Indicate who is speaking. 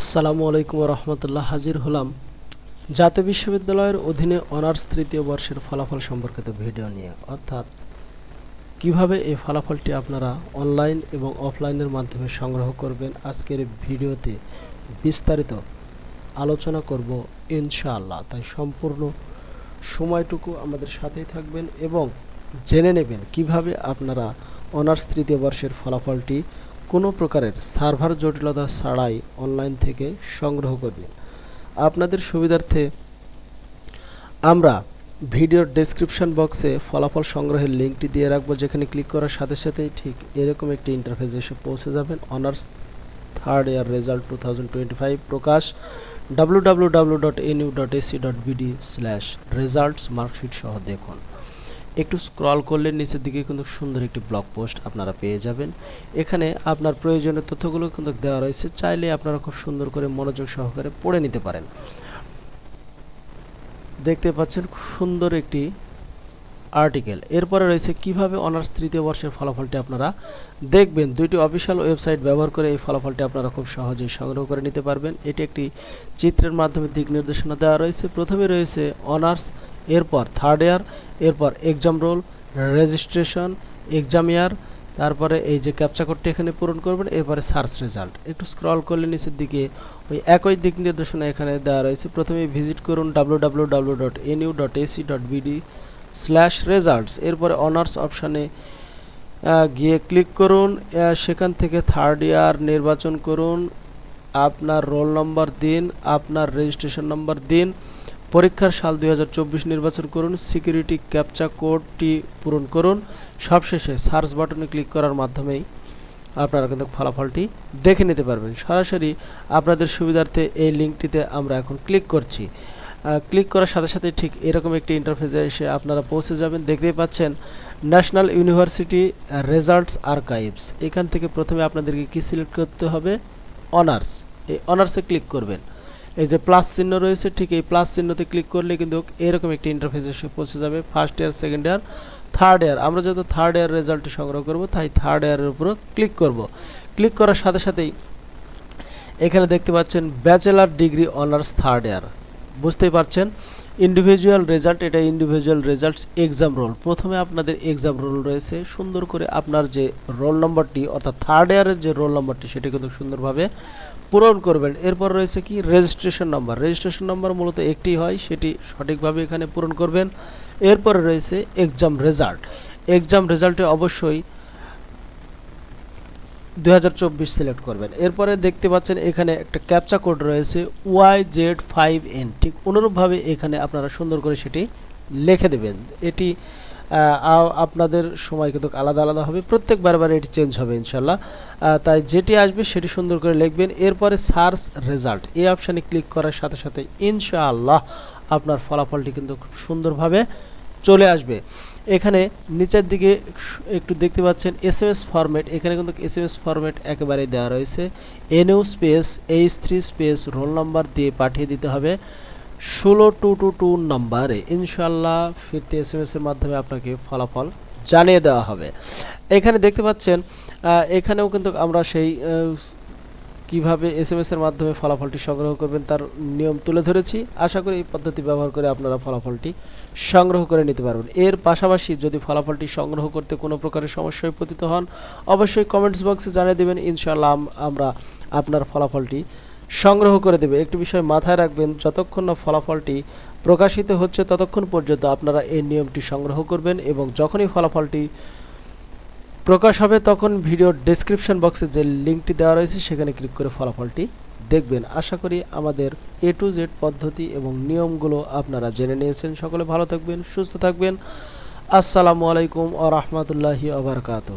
Speaker 1: আসসালামু আলাইকুম রহমতুল্লাহ, হাজির হলাম। জাতীয় বিশ্ববিদ্যালয়ের অধীনে অনার্স তৃতীয় বর্ষের ফলাফল সম্পর্কিত ভিডিও নিয়ে। অর্থাৎ, কীভাবে এই ফলাফলটি আপনারা অনলাইন এবং অফলাইনের মাধ্যমে সংগ্রহ করবেন, আজকের ভিডিওতে বিস্তারিত আলোচনা করব ইনশাআল্লাহ। তাই সম্পূর্ণ সময়টুকু আমাদের সাথেই থাকবেন এবং জেনে নেবেন কীভাবে আপনারা অনার্স তৃতীয় বর্ষের ফলাফলটি কোনো প্রকারের সার্ভার জটিলতা ছাড়াই অনলাইন থেকে সংগ্রহ করবেন আপনাদের সুবিধার্থে আমরা ভিডিওর ডেসক্রিপশন বক্সে ফলাফল সংগ্রহের লিঙ্কটি দিয়ে রাখব, যেখানে ক্লিক করার সাথে সাথেই ঠিক এরকম একটি ইন্টারফেস এসে পৌঁছে যাবেন। Honours third year result two thousand প্রকাশ W W W dot NU dot AC dot BD slash results marksheet সহ দেখুন। একটু স্ক্রল করলে নিচের দিকে কিন্তু সুন্দর একটি ব্লগ পোস্ট আপনারা পেয়ে যাবেন। এখানে আপনার প্রয়োজনীয় তথ্যগুলো কিন্তু দেওয়া রয়েছে, চাইলে আপনারা খুব সুন্দর করে মনোযোগ সহকারে পড়ে নিতে পারেন। দেখতে পাচ্ছেন সুন্দর একটি আর্টিকেল এরপরে রয়েছে, কীভাবে অনার্স তৃতীয় বর্ষের ফলাফলটি আপনারা দেখবেন? দুইটি অফিসিয়াল ওয়েবসাইট ব্যবহার করে এই ফলাফলটি আপনারা খুব সহজেই সংগ্রহ করে নিতে পারবেন। এটি একটি চিত্রের মাধ্যমে দিক নির্দেশনা দেওয়া রয়েছে। প্রথমে রয়েছে অনার্স এরপর থার্ড ইয়ার এরপর exam roll registration exam year তারপরে এই যে ক্যাপচা কোডটি এখানে পূরণ করবেন, এরপরে সার্চ রেজাল্ট একটু স্ক্রল করলে নিচের দিকে ওই একই দিক নির্দেশনা এখানে দেওয়া রয়েছে। প্রথমে ভিজিট করুন ডাব্লু স্ল্যাশ রেজাল্টস এরপরে অনার্স অপশানে গিয়ে ক্লিক করুন সেখান থেকে থার্ড ইয়ার নির্বাচন করুন, আপনার রোল নম্বর দিন, আপনার রেজিস্ট্রেশন নম্বর দিন, পরীক্ষার সাল দু হাজার চব্বিশ নির্বাচন করুন সিকিউরিটি ক্যাপচা কোডটি পূরণ করুন, সবশেষে সার্চ বাটনে ক্লিক করার মাধ্যমেই আপনারা কিন্তু ফলাফলটি দেখে নিতে পারবেন। সরাসরি আপনাদের সুবিধার্থে এই লিঙ্কটিতে আমরা এখন ক্লিক করছি। ক্লিক করার সাথে সাথে ঠিক এরকম একটি ইন্টারফেসে এসে আপনারা পৌঁছে যাবেন। দেখতেই পাচ্ছেন ন্যাশনাল ইউনিভার্সিটি রেজাল্টস আর্কাইভস এখান থেকে প্রথমে আপনাদেরকে কি সিলেক্ট করতে হবে? অনার্স এই অনার্সে ক্লিক করবেন। এই যে প্লাস চিহ্ন রয়েছে, ঠিক এই প্লাস চিহ্নতে ক্লিক করলে কিন্তু এরকম একটি ইন্টারফেস এসে পৌঁছে যাবে। First year second year third year আমরা যেহেতু থার্ড ইয়ার রেজাল্টটি সংগ্রহ করব, তাই থার্ড ইয়ারের উপর ক্লিক করব। ক্লিক করার সাথে সাথেই এখানে দেখতে পাচ্ছেন bachelor degree honours third year বুঝতেই পারছেন। ইন্ডিভিজুয়াল রেজাল্ট এটা ইন্ডিভিজুয়াল রেজাল্টস এক্সাম রোল প্রথমে আপনাদের এক্সাম রোল রয়েছে। সুন্দর করে আপনার যে রোল নম্বরটি অর্থাৎ থার্ড ইয়ারের যে রোল নম্বরটি সেটা কিন্তু সুন্দরভাবে পূরণ করবেন। এরপর রয়েছে কি? রেজিস্ট্রেশন নাম্বার রেজিস্ট্রেশন নাম্বার মূলত একটি হয়, সেটি সঠিকভাবে এখানে পূরণ করবেন। এরপরে রয়েছে এক্সাম রেজাল্ট এক্সাম রেজাল্টে অবশ্যই দু হাজার চব্বিশ সিলেক্ট করবেন। এরপরে দেখতে পাচ্ছেন এখানে একটা ক্যাপচা কোড রয়েছে ওয়াই জেড ফাইভ এন ঠিক অনুরূপভাবে এখানে আপনারা সুন্দর করে সেটি লিখে দেবেন। এটি আপনাদের সময় কিন্তু আলাদা আলাদা হবে। প্রত্যেক বারবার এটি চেঞ্জ হবে ইনশাল্লাহ। তাই যেটি আসবে সেটি সুন্দর করে লিখবেন। এরপরে সার্চ রেজাল্ট এই অপশানে ক্লিক করার সাথে সাথে ইনশাআল্লাহ আপনার ফলাফলটি কিন্তু খুব সুন্দরভাবে চলে আসবে। এখানে নিচের দিকে একটু দেখতে পাচ্ছেন এস এম এস ফরম্যাট এখানে কিন্তু এস এম এস ফরম্যাট একেবারেই দেওয়া রয়েছে। NU space H three space roll number দিয়ে পাঠিয়ে দিতে হবে। ষোলো টু টু টু নাম্বারে ইনশাল্লাহ ফিরতে এস এম এসের মাধ্যমে আপনাকে ফলাফল জানিয়ে দেওয়া হবে। এখানে দেখতে পাচ্ছেন এখানেও কিন্তু আমরা সেই কীভাবে এস এম এর মাধ্যমে ফলাফলটি সংগ্রহ করবেন তার নিয়ম তুলে ধরেছি। আশা করি এই পদ্ধতি ব্যবহার করে আপনারা ফলাফলটি সংগ্রহ করে নিতে পারবেন। এর পাশাপাশি যদি ফলাফলটি সংগ্রহ করতে কোনো প্রকারের সমস্যায় পতিত হন, অবশ্যই কমেন্টস বক্সে জানিয়ে দেবেন। ইনশাআল্লাহ আমরা আপনার ফলাফলটি সংগ্রহ করে দেবে। একটি বিষয় মাথায় রাখবেন, যতক্ষণ না ফলাফলটি প্রকাশিত হচ্ছে ততক্ষণ পর্যন্ত আপনারা এই নিয়মটি সংগ্রহ করবেন এবং যখনই ফলাফলটি প্রকাশ হবে তখন ভিডিওর ডেসক্রিপশন বক্সে যে লিঙ্কটি দেওয়া রয়েছে, সেখানে ক্লিক করে ফলাফলটি দেখবেন। আশা করি আমাদের এ টু জেড পদ্ধতি এবং নিয়মগুলো আপনারা জেনে নিয়েছেন। সকলে ভালো থাকবেন, সুস্থ থাকবেন। আসসালামু আলাইকুম আ রহমতুল্লাহি আবরকাত